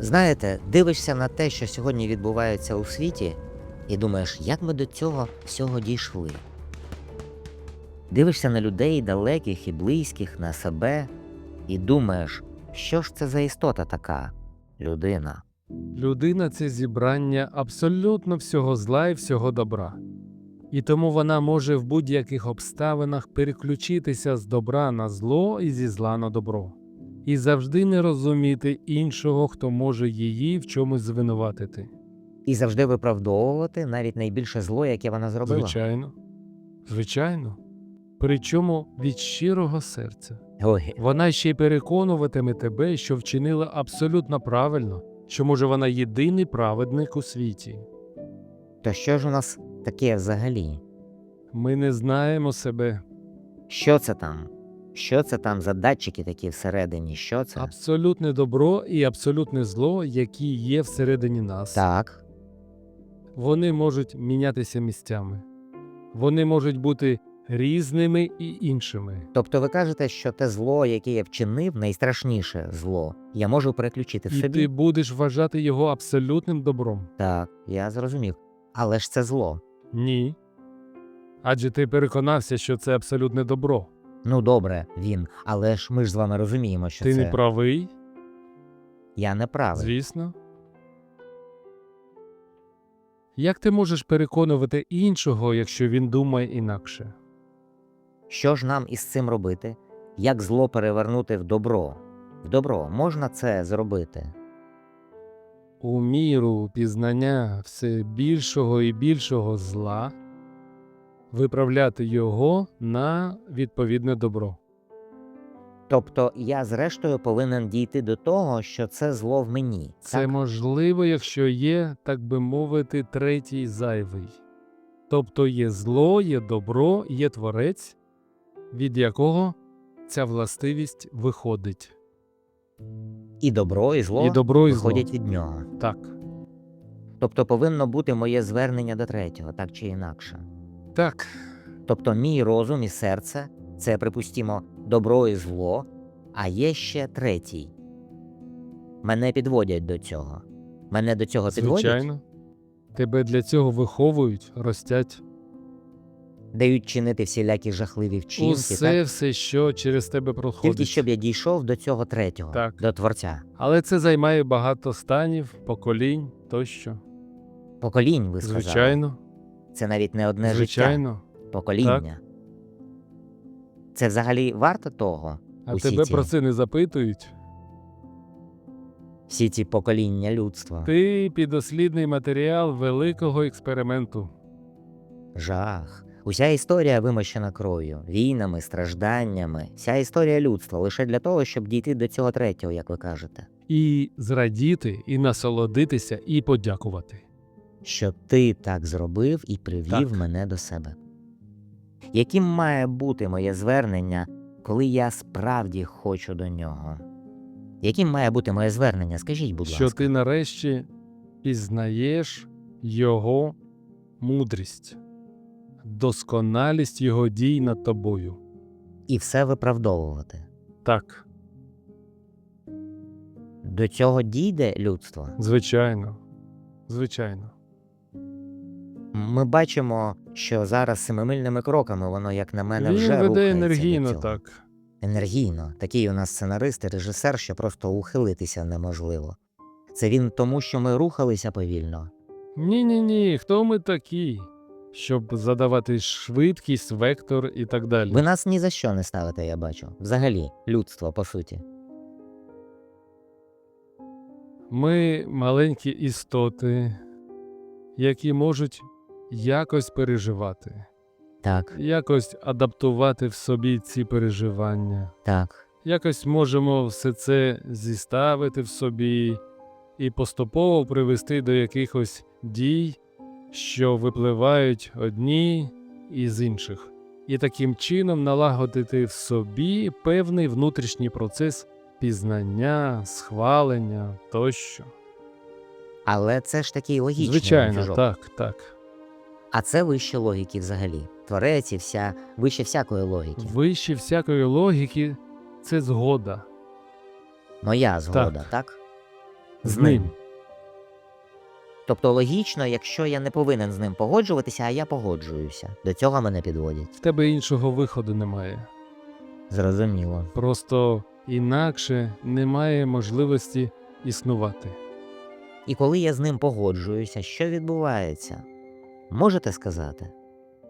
Знаєте, дивишся на те, що сьогодні відбувається у світі, і думаєш, як ми до цього всього дійшли. Дивишся на людей далеких і близьких, на себе, і думаєш, що ж це за істота така людина. Людина це зібрання абсолютно всього зла і всього добра. І тому вона може в будь-яких обставинах переключитися з добра на зло і зі зла на добро, і завжди не розуміти іншого, хто може її в чомусь звинуватити. І завжди виправдовувати навіть найбільше зло, яке вона зробила. Звичайно. Звичайно. Причому від щирого серця. Ой, Вона ще й переконуватиме тебе, що вчинила абсолютно правильно, що може вона єдиний праведник у світі. то що ж у нас таке взагалі? Ми не знаємо себе. Що це там? Що це там за датчики такі всередині? Що це? Абсолютне добро і абсолютне зло, які є всередині нас. Так. Вони можуть мінятися місцями. Вони можуть бути різними і іншими. Тобто ви кажете, що те зло, яке я вчинив, найстрашніше зло, я можу переключити в І собі. ти будеш вважати його абсолютним добром. Так, я зрозумів. Але ж це зло. Ні. Адже ти переконався, що це абсолютне добро. Ну добре, він. Але ж ми ж з вами розуміємо, що ти це не правий, я не правий. звісно. Як ти можеш переконувати іншого, якщо він думає інакше? Що ж нам із цим робити? Як зло перевернути в добро? В добро можна це зробити? У міру пізнання все більшого і більшого зла виправляти його на відповідне добро. Тобто я зрештою повинен дійти до того, що це зло в мені. Це так? можливо, якщо є, так би мовити, третій зайвий. Тобто є зло, є добро, є творець, від якого ця властивість виходить. І добро, і зло і добро, і зло. виходять від нього. Так. Тобто повинно бути моє звернення до третього, так чи інакше. Так. Тобто мій розум і серце це, припустімо, добро і зло, а є ще третій. Мене підводять до цього. Мене до цього підводять, Звичайно. Тебе для цього виховують, ростять. дають чинити всілякі жахливі вчинки, Усе, так? все, що через тебе проходить. тільки щоб я дійшов до цього третього, Так. до Творця. Але це займає багато станів, поколінь тощо. Поколінь, ви сказали. Звичайно. Це навіть не одне життя, Звичайно. покоління. Це взагалі варто того, А усі тебе ці, про це не запитують. всі ці покоління людства. Ти підослідний матеріал великого експерименту. Жах. Уся історія вимощена кров'ю, війнами, стражданнями, вся історія людства лише для того, щоб дійти до цього третього, як ви кажете. І зрадіти, і насолодитися, і подякувати. Що ти так зробив і привів Так. мене до себе. Яким має бути моє звернення, коли я справді хочу до нього? Яким має бути моє звернення? Скажіть, будь що ласка. ти нарешті пізнаєш його мудрість, досконалість його дій над тобою. І все виправдовувати. Так, До цього дійде людство. звичайно. Звичайно. Ми бачимо, що зараз семимильними кроками воно, як на мене, Він вже веде рухається енергійно до цього. так. Енергійно. Такий у нас сценарист і режисер, що просто ухилитися неможливо. Це він тому, що ми рухалися повільно. Ні, ні, ні. Хто ми такі? Щоб задавати швидкість, вектор і так далі. Ви нас ні за що не ставите, я бачу. Взагалі, людство, по суті. Ми маленькі істоти, які можуть якось переживати, Так, якось адаптувати в собі ці переживання. так. Якось можемо все це зіставити в собі і поступово привести до якихось дій, що випливають одні із інших, і таким чином налагодити в собі певний внутрішній процес пізнання, схвалення тощо. Але це ж такий логічний Звичайно, ланцюжок. так, так. А це вище логіки взагалі. Творець і вся вище всякої логіки. Вище всякої логіки це згода. Моя згода, так? з ним. Тобто логічно, якщо я не повинен з ним погоджуватися, а я погоджуюся. До цього мене підводять. В тебе іншого виходу немає. Зрозуміло. Просто інакше немає можливості існувати. І коли я з ним погоджуюся, що відбувається? Можете сказати?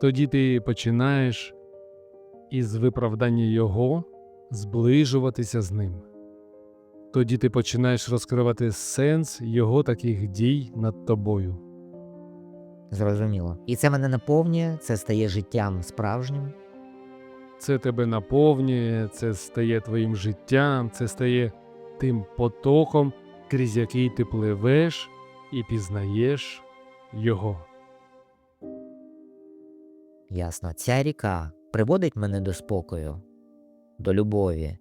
Тоді ти починаєш із виправдання його зближуватися з ним. Тоді ти починаєш розкривати сенс його таких дій над тобою. Зрозуміло. І це мене наповнює, це стає життям справжнім. Це тебе наповнює, це стає твоїм життям, це стає тим потоком, крізь який ти пливеш і пізнаєш його. Ясно, ця ріка приводить мене до спокою, до любові.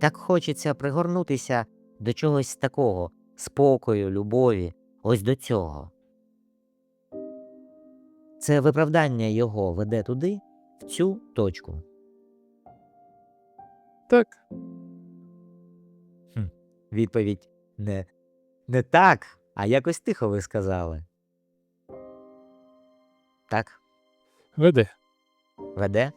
Так хочеться пригорнутися до чогось такого спокою, любові, ось до цього. Це виправдання його веде туди, в цю точку. Так, Відповідь не, не так, а якось тихо ви сказали. Так, веде. веде?